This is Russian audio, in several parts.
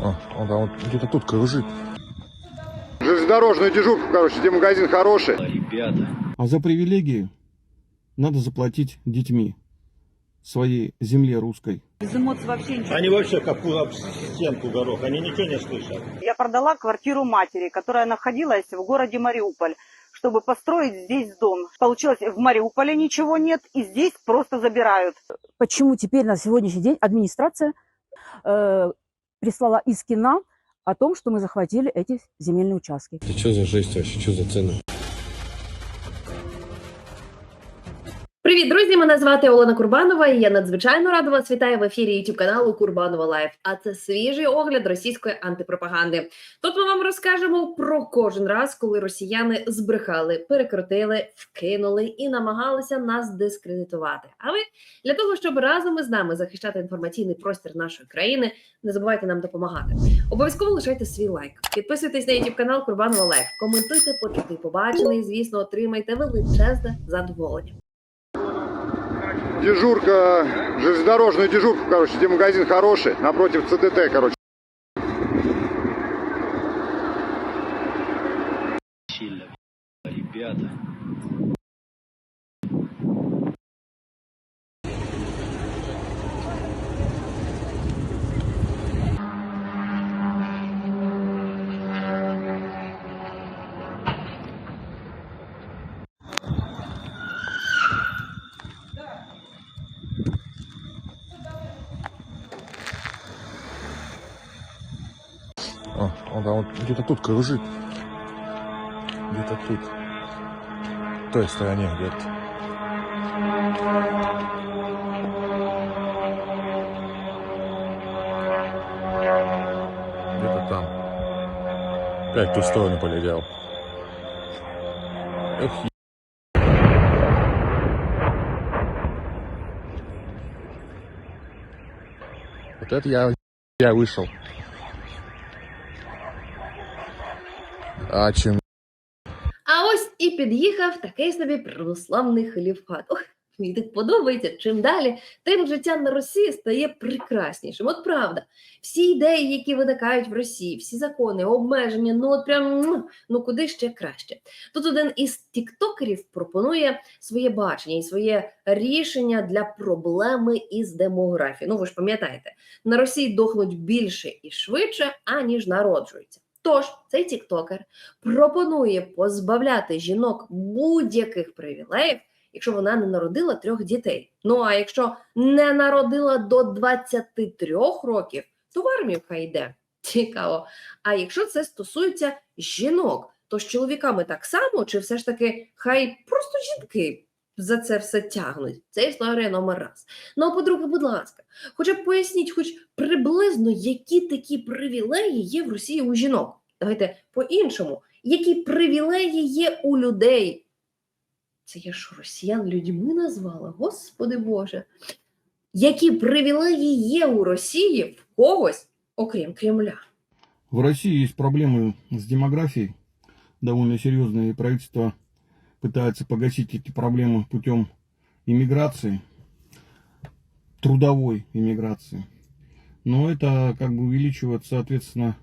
А, он, да, он где-то тут кружит. Железнодорожную дежурку, короче, где магазин хороший. Ребята. А за привилегии надо заплатить детьми своей земле русской. Без эмоций вообще ничего. Они вообще как у- об стенку горох, они ничего не слышат. Я продала квартиру матери, которая находилась в городе Мариуполь, чтобы построить здесь дом. Получилось, в Мариуполе ничего нет, и здесь просто забирают. почему теперь на сегодняшний день администрация э, прислала иски нам о том, что мы захватили эти земельные участки. Это что за жесть вообще? Что за цены? Привіт, друзі! Мене звати Олена Курбанова, і я надзвичайно рада вас вітаю в ефірі youtube каналу Курбанова Лайф. А це свіжий огляд російської антипропаганди. Тут ми вам розкажемо про кожен раз, коли росіяни збрехали, перекрутили, вкинули і намагалися нас дискредитувати. А ви для того, щоб разом із нами захищати інформаційний простір нашої країни, не забувайте нам допомагати. Обов'язково лишайте свій лайк. Підписуйтесь на youtube канал Курбанова Лайф. Коментуйте, почути побачений. Звісно, отримайте величезне задоволення. Дежурка, железнодорожную дежурку, короче, где магазин хороший, напротив ЦДТ, короче. Сильно. Ребята. А, он, он где-то тут кружит. Где-то тут. В той стороне где-то. Где-то там. Опять в ту сторону полетел. Эх, Вот это я, я вышел. А чем А ось і під'їхав такий собі православний халіфат. Ох, мені так подобається. Чим далі, тим життя на Росії стає прекраснішим. От правда, всі ідеї, які виникають в Росії, всі закони, обмеження, ну от прям ну, ну куди ще краще. Тут один із тіктокерів пропонує своє бачення і своє рішення для проблеми із демографією. Ну ви ж пам'ятаєте, на Росії дохнуть більше і швидше, аніж народжуються. Тож цей тіктокер пропонує позбавляти жінок будь-яких привілеїв, якщо вона не народила трьох дітей. Ну а якщо не народила до 23 років, то в армію хай йде. Цікаво. А якщо це стосується жінок, то з чоловіками так само, чи все ж таки хай просто жінки за це все тягнуть? Це історія номер раз. Ну а по-друге, будь ласка, хоча б поясніть, хоч приблизно, які такі привілеї є в Росії у жінок. Давайте по-іншому, які привілеї є у людей. Це я що, росіян людьми назвала? Господи Боже. Які привілеї є у Росії в когось, окрім Кремля? В России есть проблемы с демографией довольно серьезные, и правительство пытается погасить эти проблемы путем иммиграции, трудовой иммиграции. Но это как бы увеличивает, соответственно,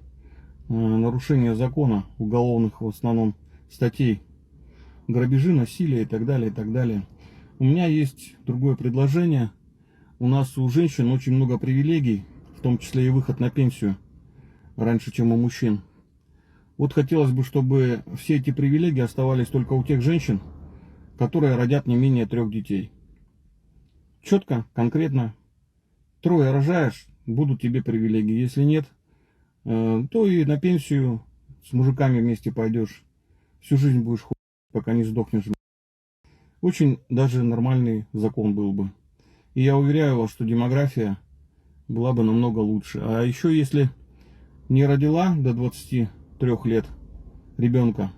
э, нарушение закона, уголовных в основном статей, грабежи, насилие и так далее, и так далее. У меня есть другое предложение. У нас у женщин очень много привилегий, в том числе и выход на пенсию раньше, чем у мужчин. Вот хотелось бы, чтобы все эти привилегии оставались только у тех женщин, которые родят не менее трех детей. Четко, конкретно. Трое рожаешь, будут тебе привилегии. Если нет, э, то и на пенсию с мужиками вместе пойдешь. Всю жизнь будешь хуй, пока не сдохнешь. Очень даже нормальный закон был бы. И я уверяю вас, что демография была бы намного лучше. А еще если не родила до 23 лет ребенка,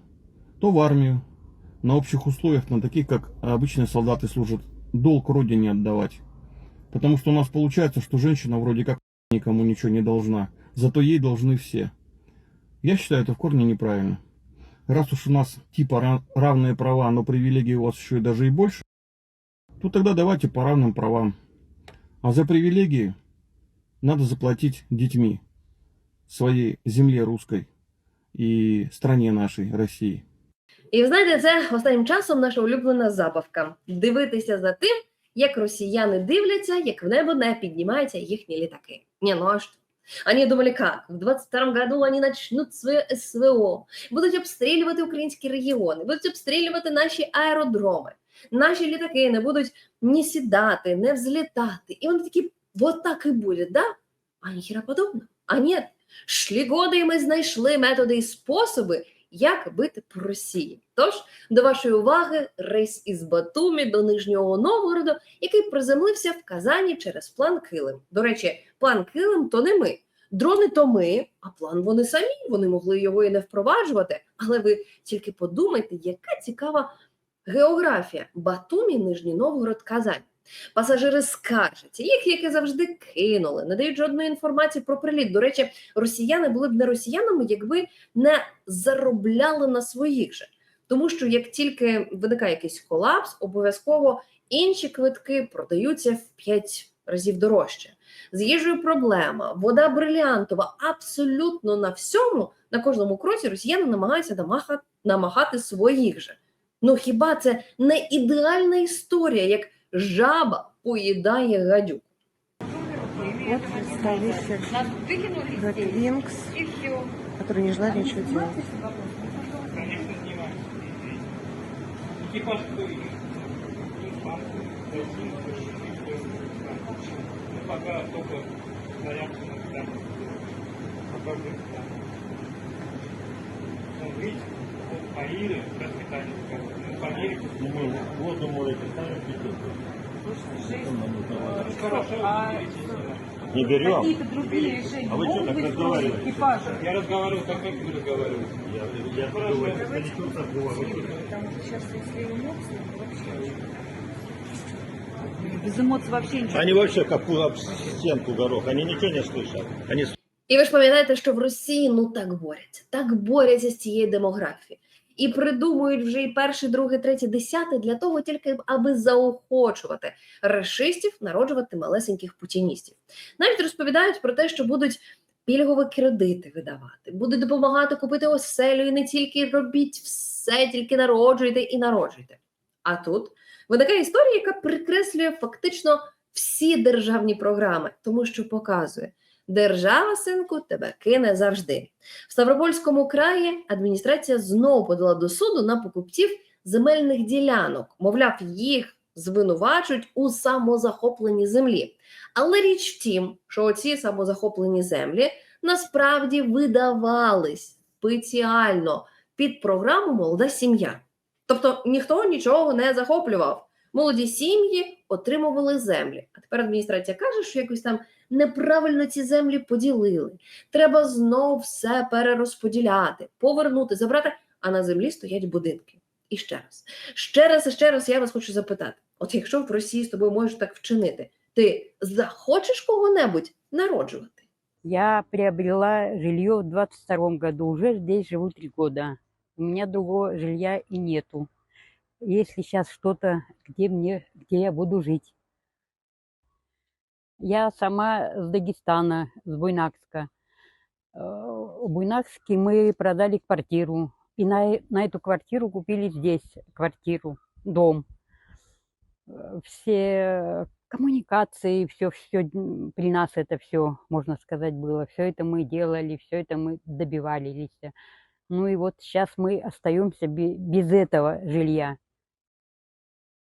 то в армию на общих условиях, на таких, как обычные солдаты служат, долг родине отдавать. Потому что у нас получается, что женщина вроде как никому ничего не должна, зато ей должны все. Я считаю это в корне неправильно. Раз уж у нас типа ра- равные права, но привилегий у вас еще и даже и больше, то тогда давайте по равным правам. А за привилегии надо заплатить детьми своей земле русской и стране нашей, России. І ви знаєте, це останнім часом наша улюблена забавка дивитися за тим, як росіяни дивляться, як в небо не піднімаються їхні літаки. Не, ну а что? Они думали, как? В 22 году они начнут своє СВО, будуть обстрілювати українські регіони, будуть обстрілювати наші аеродроми. Наші літаки не будуть ні сідати, не взлітати. І вони такі, вот так і буде, да? А ніхіра подобного. А ні, шлі годи, ми знайшли методи і способи, як бити по Росії. Тож, до вашої уваги, рейс із Батумі до Нижнього Новгороду, який приземлився в Казані через план Килим. До речі, план Килим то не ми. Дрони то ми, а план вони самі. Вони могли його і не впроваджувати. Але ви тільки подумайте, яка цікава географія Батумі, Нижній Новгород, Казань. Пасажири скаржаться, їх, як і завжди, кинули, не дають жодної інформації про приліт. До речі, росіяни були б не росіянами, якби не заробляли на своїх же. Тому що як тільки виникає якийсь колапс, обов'язково інші квитки продаються в 5 разів дорожче. З їжею проблема, вода брилянтова, абсолютно на всьому, на кожному кроці росіяни намагаються намахати, намагати своїх же. Ну хіба це не ідеальна історія, як жаба поїдає гадюк? Вот стоящий Винкс, который не желает ничего делать Ну, мы воду можете сами Не берем. другие решения А вы что так разговариваете? экипажа? Я разговариваю так, как вы разговариваете. Я, я разговариваю, это не то, как говорю. Потому что сейчас, если эмоции, вообще без эмоций вообще ничего. Они вообще как об стенку горох, они ничего не слышат. Они І ви ж пам'ятаєте, що в Росії ну так борються, так борються з цією демографією. І придумують вже і перший, другий, третій, десятий для того, тільки аби заохочувати расистів народжувати малесеньких путіністів. Навіть розповідають про те, що будуть пільгові кредити видавати, будуть допомагати купити оселю і не тільки робіть все, тільки народжуйте і народжуйте. А тут виникає історія, яка прикреслює фактично всі державні програми, тому що показує. Держава, синку, тебе кине завжди. В Ставропольському краї адміністрація знову подала до суду на покупців земельних ділянок. Мовляв, їх звинувачують у самозахопленні землі. Але річ в тім, що ці самозахоплені землі насправді видавались спеціально під програму Молода сім'я. Тобто ніхто нічого не захоплював. Молоді сім'ї отримували землі. А тепер адміністрація каже, що якось там неправильно ці землі поділили. Треба знов все перерозподіляти, повернути, забрати, а на землі стоять будинки. І ще раз, ще раз і ще раз я вас хочу запитати: от якщо в Росії з тобою можуть так вчинити, ти захочеш кого-небудь народжувати? Я приобрела жилье в 22 году. Уже здесь живу три года. У меня другого жилья и нету. Если сейчас что-то, где мне, где я буду жить. Я сама с Дагестана, с Буйнакска. Э, В Буйнакске мы продали квартиру. И на, э- на эту квартиру купили здесь квартиру, дом. Э, Все коммуникации, все, все при нас это все, можно сказать, было. Все это мы делали, все это мы добивались. Ну и вот сейчас мы остаемся бе- без этого жилья.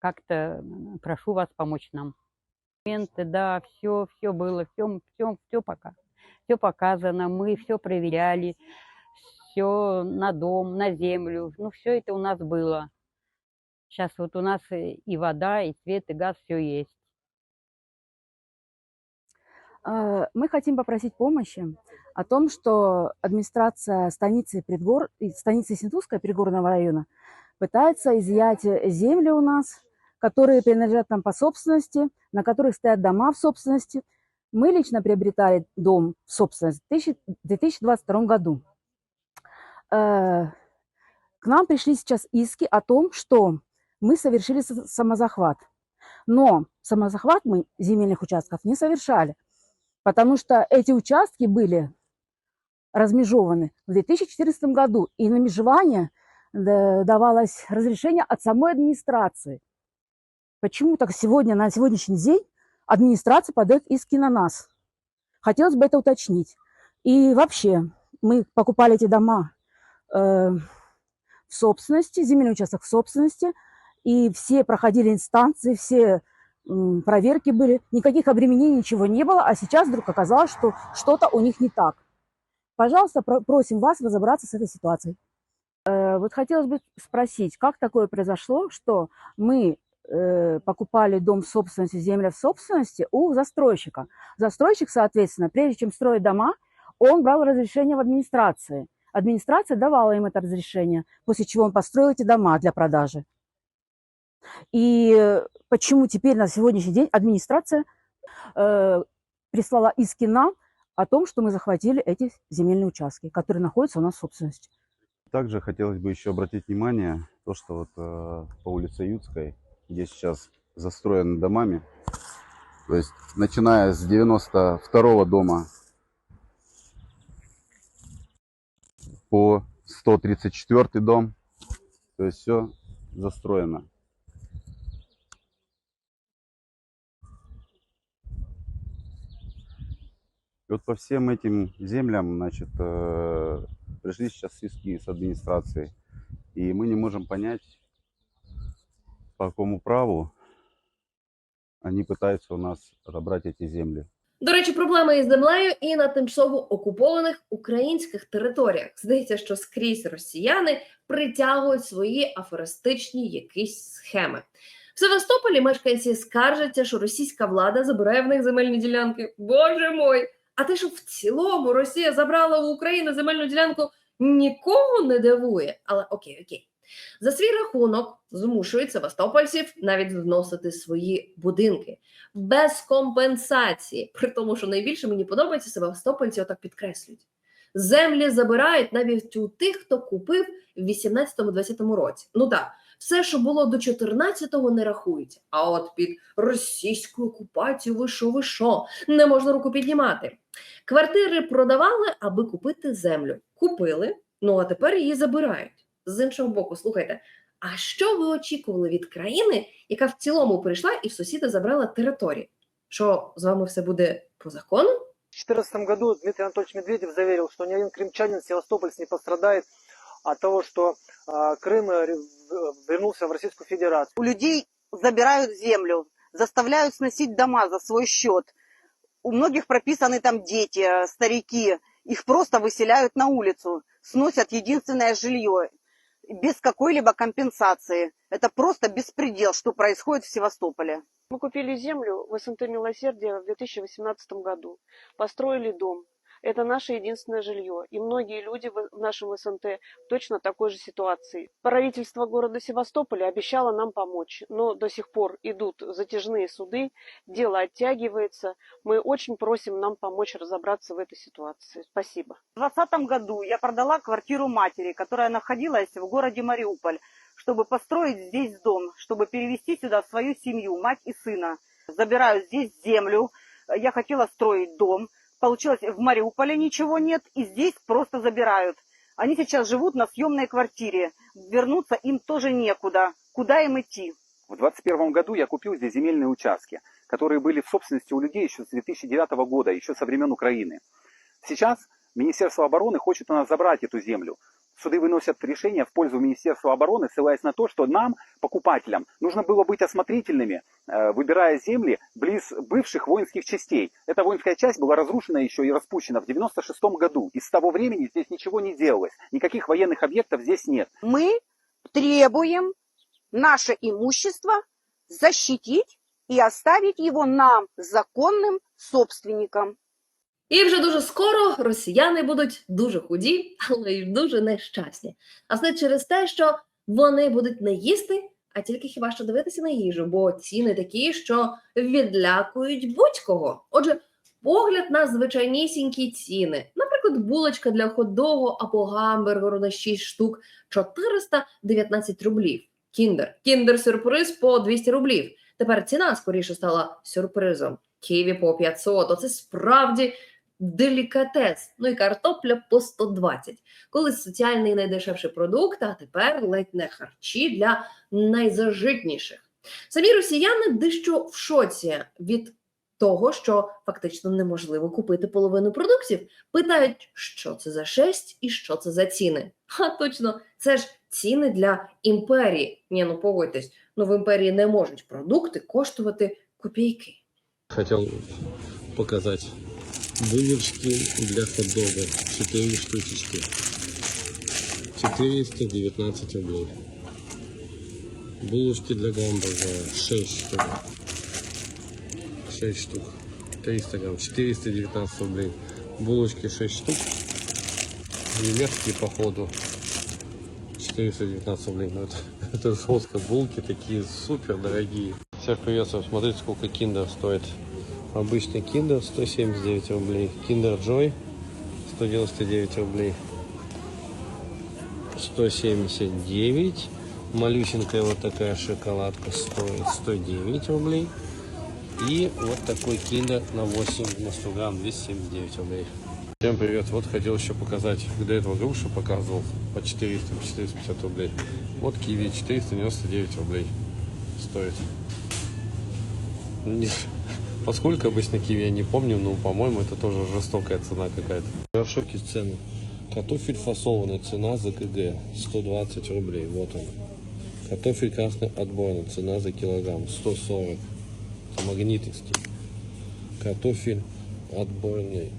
Как-то прошу вас помочь нам. Документы, да, все, все было, все, все, все пока. Все показано, мы все проверяли, все на дом, на землю, ну все это у нас было. Сейчас вот у нас и вода, и свет, и газ, все есть. Э, Мы хотим попросить помощи о том, что администрация станицы, предгор... станицы Синтузская пригорного района пытается изъять земли у нас, которые принадлежат нам по собственности, на которых стоят дома в собственности. Мы лично приобретали дом в собственность в 1000 2022 году. Э, К нам пришли сейчас иски о том, что мы совершили самозахват. Но самозахват мы земельных участков не совершали, потому что эти участки были размежованы в 2014 году, и на межевание да, давалось разрешение от самой администрации. Почему так сегодня, на сегодняшний день, администрация подает иски на нас? Хотелось бы это уточнить. И вообще, мы покупали эти дома э, в собственности, земельный участок в собственности, и все проходили инстанции, все м, проверки были, никаких обременений, ничего не было, а сейчас вдруг оказалось, что что-то у них не так. Пожалуйста, про- просим вас разобраться с этой ситуацией. Э, Вот хотелось бы спросить, как такое произошло, что мы э, покупали дом в собственности, земля в собственности у застройщика. Застройщик, соответственно, прежде чем строить дома, он брал разрешение в администрации. Администрация давала им это разрешение, после чего он построил эти дома для продажи. И э, почему теперь на сегодняшний день администрация э, прислала иски нам о том, что мы захватили эти земельные участки, которые находятся у нас в собственности. Также хотелось бы еще обратить внимание, то, что вот э, по улице Ютской, где сейчас застроены домами, то есть начиная с 92 дома по 134 дом, то есть все застроено. И вот по всем этим землям, значит, э, пришли сейчас иски с администрации. И мы не можем понять, по какому праву они пытаются у нас отобрать эти земли. До речі, проблеми із землею і на тимчасово окупованих українських територіях. Здається, що скрізь росіяни притягують свої афористичні якісь схеми. В Севастополі мешканці скаржаться, що російська влада забирає в них земельні ділянки. Боже мой! А те, що в цілому Росія забрала у України земельну ділянку, нікого не дивує. Але окей, окей. За свій рахунок змушують севастопольців навіть зносити свої будинки без компенсації. При тому, що найбільше мені подобається, севастопольці отак підкреслюють. Землі забирають навіть у тих, хто купив в 18-20 році. Ну так, все, що було до 14-го, не рахується. А от під російську окупацію ви що, ви що, не можна руку піднімати. Квартири продавали, аби купити землю. Купили, ну а тепер її забирають З іншого боку, слухайте, а що ви очікували від країни, яка в цілому прийшла і в сусіда забрала територію? Що з вами все буде по закону? В 2014 году Дмитрий Анатольевич Медведев заверил, что ни один крымчанин, Севастопольц не пострадает от того, что а, Крым э, ре- в- вернулся в Российскую Федерацию. У людей забирают землю, заставляют сносить дома за свой счет. У многих прописаны там дети, э, старики. Их просто выселяют на улицу, сносят единственное жилье Без какой-либо компенсации. Это просто беспредел, что происходит в Севастополе. Мы купили землю в СНТ «Милосердие» в 2018 году. Построили дом. Это наше единственное жилье. И многие люди в нашем СНТ точно такой же ситуации. Правительство города Севастополя обещало нам помочь, но до сих пор идут затяжные суды, дело оттягивается. Мы очень просим нам помочь разобраться в этой ситуации. Спасибо. В 2020 году я продала квартиру матери, которая находилась в городе Мариуполь, чтобы построить здесь дом, чтобы перевести сюда свою семью, мать и сына. Забираю здесь землю. Я хотела строить дом. Получилось, в Мариуполе ничего нет, и здесь просто забирают. Они сейчас живут на съемной квартире. Вернуться им тоже некуда. Куда им идти? В 2021 году я купил здесь земельные участки, которые были в собственности у людей еще с 2009 года, еще со времен Украины. Сейчас Министерство обороны хочет у нас забрать эту землю. Суды выносят решение в пользу Министерства обороны, ссылаясь на то, что нам, покупателям, нужно было быть осмотрительными, э, выбирая земли близ бывших воинских частей. Эта воинская часть была разрушена еще и распущена в 96 году. И с того времени здесь ничего не делалось. Никаких военных объектов здесь нет. Мы требуем наше имущество защитить и оставить его нам, законным собственникам. І вже дуже скоро росіяни будуть дуже худі, але й дуже нещасні. А все через те, що вони будуть не їсти, а тільки хіба що дивитися на їжу, бо ціни такі, що відлякують будь-кого. Отже, погляд на звичайнісінькі ціни. Наприклад, булочка для хот-догу або гамбургеру на 6 штук 419 рублів. Кіндер. Кіндер-сюрприз по 200 рублів. Тепер ціна скоріше стала сюрпризом. Ківі по 500. Оце справді делікатес. Ну і картопля по 120. Колись соціальний найдешевший продукт, а тепер ледь не харчі для найзажитніших. Самі росіяни дещо в шоці від того, що фактично неможливо купити половину продуктів. Питають, що це за шесть і що це за ціни. А точно, це ж ціни для імперії. Ні, ну погодьтесь, ну в імперії не можуть продукти коштувати копійки. Хотел показать булочки для хот-дога. 4 штучечки. 419 рублей. Булочки для гамбургера 6 штук. 6 штук. 300 грамм. 419 рублей. Булочки 6 штук. Немецкие походу. 419 рублей. Ну это, это жестко. Булки такие супер дорогие. Всех приветствую. Смотрите, сколько киндер стоит. Обычный киндер 179 рублей. Киндер Joy 199 рублей. 179. Малюсенькая вот такая шоколадка стоит 109 рублей. И вот такой киндер на 8 на 100 грамм 279 рублей. Всем привет! Вот хотел еще показать, до этого грушу показывал по 400-450 рублей. Вот киви 499 рублей стоит. Не- По сколько обычно киви, я не помню, но, по-моему, это тоже жестокая цена какая-то. Я в шоке цены. Картофель фасованный, цена за КГ 120 рублей, вот он. Картофель красный отборный, цена за килограмм 140. Это магнитовский. Картофель отборный,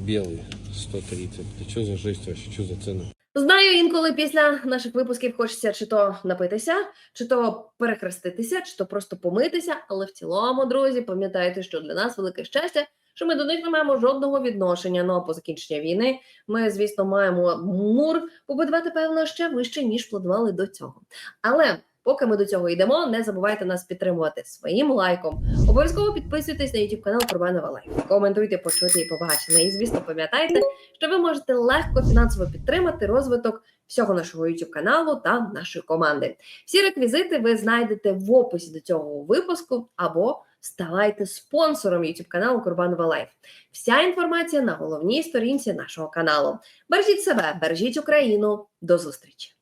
белый 130. Да что за жесть вообще, что за цены? Знаю, інколи після наших випусків хочеться чи то напитися, чи то перехреститися, чи то просто помитися. Але в цілому, друзі, пам'ятайте, що для нас велике щастя, що ми до них не маємо жодного відношення. Ну а по закінченню війни ми, звісно, маємо мур побудувати, певно, ще вище, ніж планували до цього. Але поки ми до цього йдемо, не забувайте нас підтримувати своїм лайком. Обов'язково підписуйтесь на YouTube канал Курбанова Лайф. Коментуйте, почути і побачене. І звісно, пам'ятайте, що ви можете легко фінансово підтримати розвиток всього нашого YouTube каналу та нашої команди. Всі реквізити ви знайдете в описі до цього випуску або ставайте спонсором YouTube каналу Курбанова Лайф. Вся інформація на головній сторінці нашого каналу. Бережіть себе, бережіть Україну. До зустрічі!